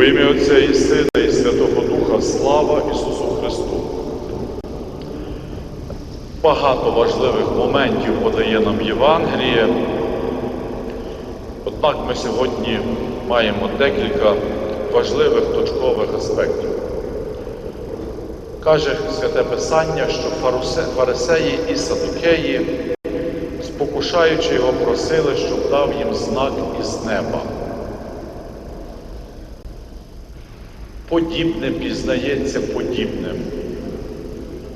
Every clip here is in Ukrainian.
В ім'я Отця і Сина, і Святого Духа, слава Ісусу Христу. Багато важливих моментів подає нам Євангеліє. Однак ми сьогодні маємо декілька важливих точкових аспектів. Каже Святе Писання, що фарисеї і садукеї, спокушаючи його, просили, щоб дав їм знак із неба. Подібне пізнається подібним.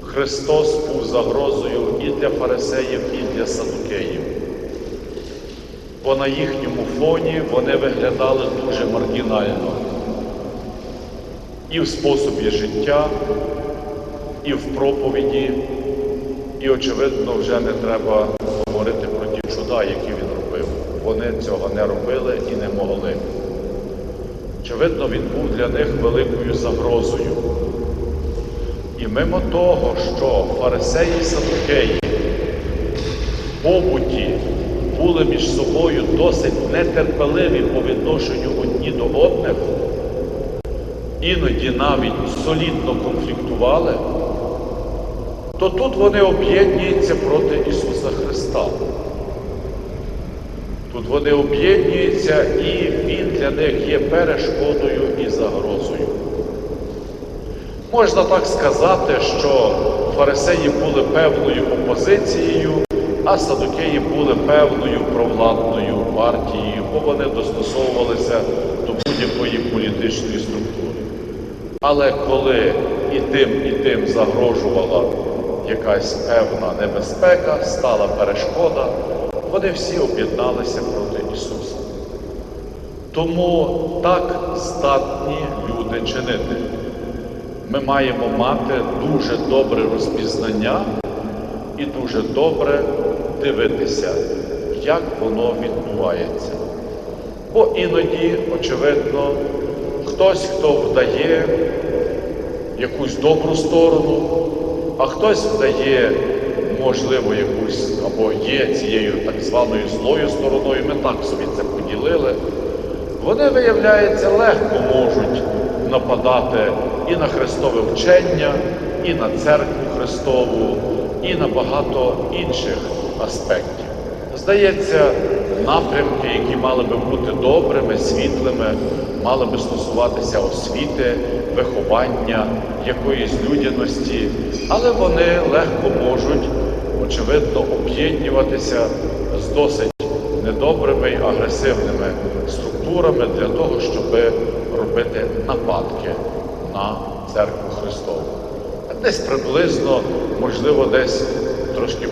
Христос був загрозою і для фарисеїв, і для садукеїв. Бо на їхньому фоні вони виглядали дуже маргінально. І в способі життя, і в проповіді, і, очевидно, вже не треба говорити про ті чуда, які він робив. Вони цього не робили і не могли. Очевидно, він був для них великою загрозою. І мимо того, що фарисеї і в побуті були між собою досить нетерпеливі по відношенню одні до одних, іноді навіть солідно конфліктували, то тут вони об'єднуються проти Ісуса Христа. Тут вони об'єднуються, і Він для них є перешкодою і загрозою. Можна так сказати, що фарисеї були певною опозицією, а садукеї були певною провладною партією, бо вони достосовувалися до будь-якої політичної структури. Але коли і тим, і тим загрожувала якась певна небезпека, стала перешкода, вони всі об'єдналися проти Ісуса. Тому так здатні люди чинити. Ми маємо мати дуже добре розпізнання і дуже добре дивитися, як воно відбувається. Бо іноді, очевидно, хтось, хто вдає якусь добру сторону, а хтось вдає, можливо, якусь або є цією так званою злою стороною, ми так собі це поділили, вони, виявляється, легко можуть нападати і на Христове вчення, і на церкву Христову, і на багато інших аспектів. Здається, напрямки, які мали би бути добрими, світлими, мали би стосуватися освіти, виховання, якоїсь людяності, але вони легко можуть, очевидно, об'єднуватися з досить недобрими і агресивними структурами для того, щоб робити нападки на церкву Христову. Десь приблизно, можливо, десь трошки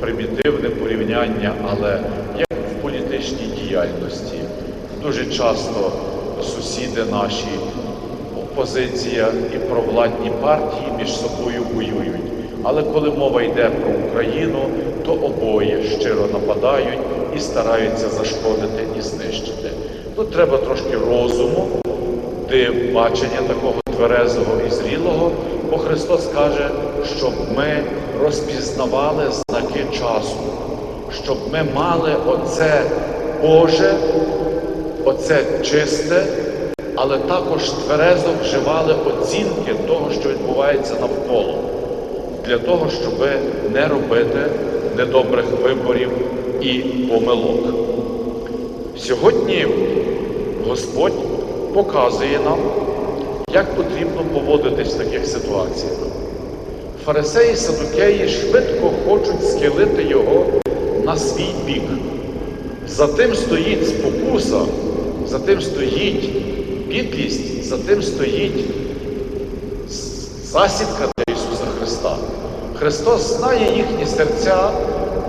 примітивне порівняння, але як в політичній діяльності. Дуже часто сусіди наші, опозиція і провладні партії між собою воюють. Але коли мова йде про Україну, то обоє щиро нападають і стараються зашкодити і знищити. Тут треба трошки розуму, див, бачення такого тверезого і зрілого, бо Христос каже, щоб ми розпізнавали знаки часу, щоб ми мали оце Боже, оце чисте, але також тверезо вживали оцінки того, що відбувається навколо, для того, щоб не робити недобрих виборів і помилок. Сьогодні Господь показує нам, як потрібно поводитись в таких ситуаціях. Фарисеї садукеї швидко хочуть схилити його на свій бік. За тим стоїть спокуса, за тим стоїть підлість, за тим стоїть засідка. Христос знає їхні серця,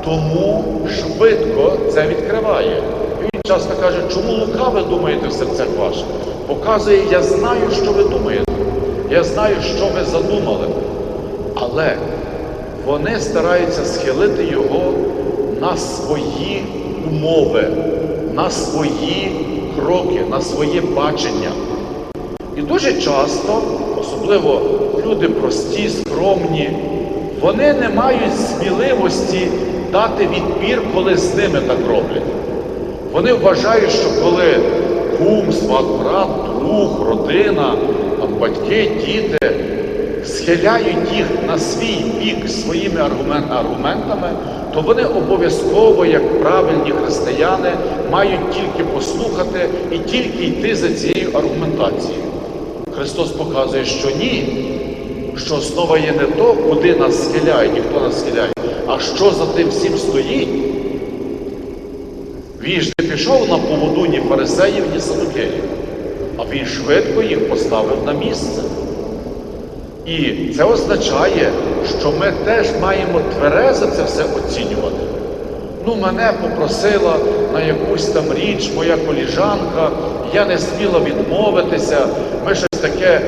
тому швидко це відкриває. Він часто каже, чому лука ви думаєте в серцях ваших? Показує, я знаю, що ви думаєте. Я знаю, що ви задумали. Але вони стараються схилити його на свої умови, на свої кроки, на своє бачення. І дуже часто, особливо люди прості, скромні, вони не мають сміливості дати відпір, коли з ними так роблять. Вони вважають, що коли кум, сват, брат, друг, родина, батьки, діти схиляють їх на свій бік своїми аргументами, то вони обов'язково, як правильні християни, мають тільки послухати і тільки йти за цією аргументацією. Христос показує, що ні, що основа є не то, куди нас схиляють і хто нас схиляє, а що за тим всім стоїть. Він ж не пішов на поводу ні фарисеїв, ні садукеїв, а він швидко їх поставив на місце. І це означає, що ми теж маємо тверезо це все оцінювати. Ну, мене попросила на якусь там річ моя коліжанка, я не сміла відмовитися, ми щось таке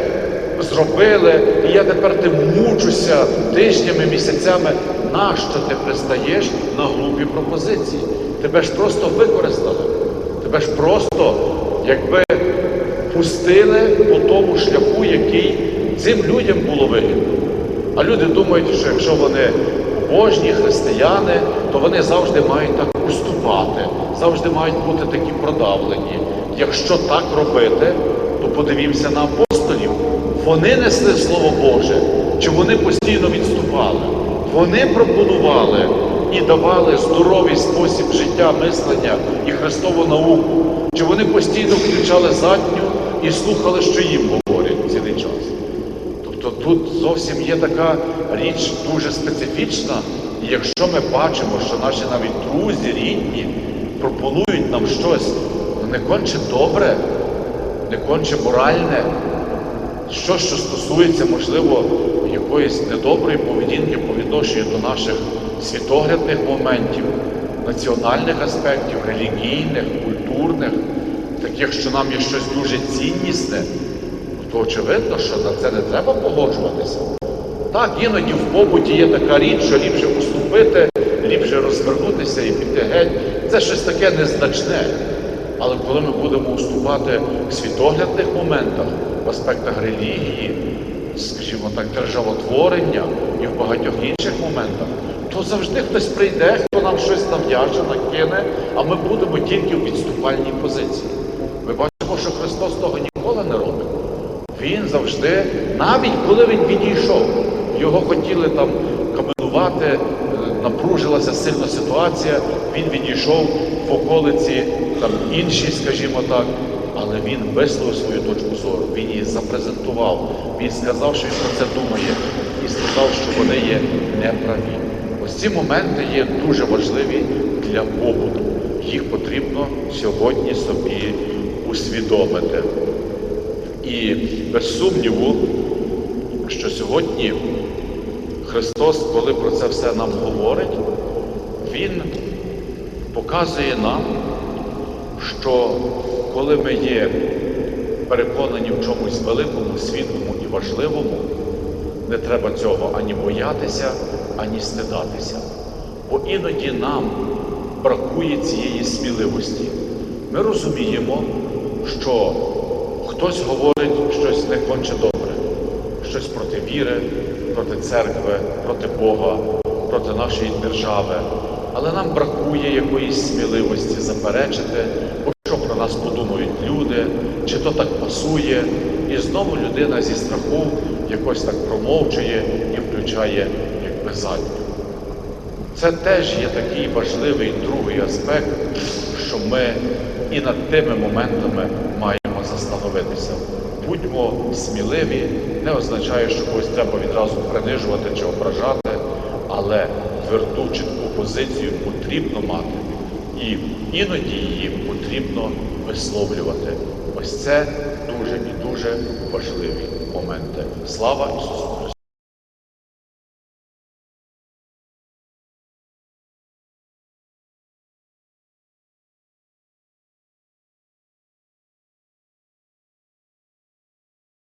зробили, і я тепер тим мучуся тижнями, місяцями. Нащо ти пристаєш на глупі пропозиції? Тебе ж просто використали. Тебе ж просто, якби пустили по тому шляху, який цим людям було вигідно. А люди думають, що якщо вони побожні християни, то вони завжди мають так уступати, завжди мають бути такі продавлені. Якщо так робити, то подивімося на апостолів. Вони несли Слово Боже, чи вони постійно відступали? Вони пропонували і давали здоровий спосіб життя, мислення і Христову науку. Чи вони постійно включали задню і слухали, що їм говорять цілий час? Тобто тут зовсім є така річ дуже специфічна, і якщо ми бачимо, що наші навіть друзі, рідні пропонують нам щось ну, не конче добре, не конче моральне, що, що стосується, можливо, якоїсь недоброї поведінки по відношенню до наших світоглядних моментів, національних аспектів, релігійних, культурних, таких, що нам є щось дуже ціннісне, то очевидно, що на це не треба погоджуватися. Так, іноді в побуті є така річ, що ліпше уступити, ліпше розвернутися і піти геть. Це щось таке незначне. Але коли ми будемо уступати в світоглядних моментах, в аспектах релігії, скажімо так, державотворення і в багатьох інших моментах, то завжди хтось прийде, хто нам щось нав'яже, накине, а ми будемо тільки в відступальній позиції. Ми бачимо, що Христос того ніколи не робить. Він завжди, навіть коли він відійшов, його хотіли там каменувати, е, напружилася сильна ситуація, він відійшов в околиці там інші, скажімо так, але він висловив свою точку зору, він її запрезентував, він сказав, що він про це думає, і сказав, що вони є неправі. Ось ці моменти є дуже важливі для побуту. Їх потрібно сьогодні собі усвідомити. І без сумніву, що сьогодні Христос, коли про це все нам говорить, Він показує нам, що коли ми є переконані в чомусь великому, світлому і важливому, не треба цього ані боятися, ані стидатися. Бо іноді нам бракує цієї сміливості. Ми розуміємо, що хтось говорить щось не конче добре, щось проти віри, проти церкви, проти Бога, проти нашої держави. Але нам бракує якоїсь сміливості заперечити, бо що про нас подумають люди, чи то так пасує, і знову людина зі страху якось так промовчує і включає якби задню. Це теж є такий важливий другий аспект, що ми і над тими моментами маємо застановитися. Будьмо сміливі, не означає, що когось треба відразу принижувати чи ображати, але тверду чітку позицію потрібно мати. І іноді її потрібно висловлювати. Ось це дуже важливі моменти. Слава Ісусу Христу!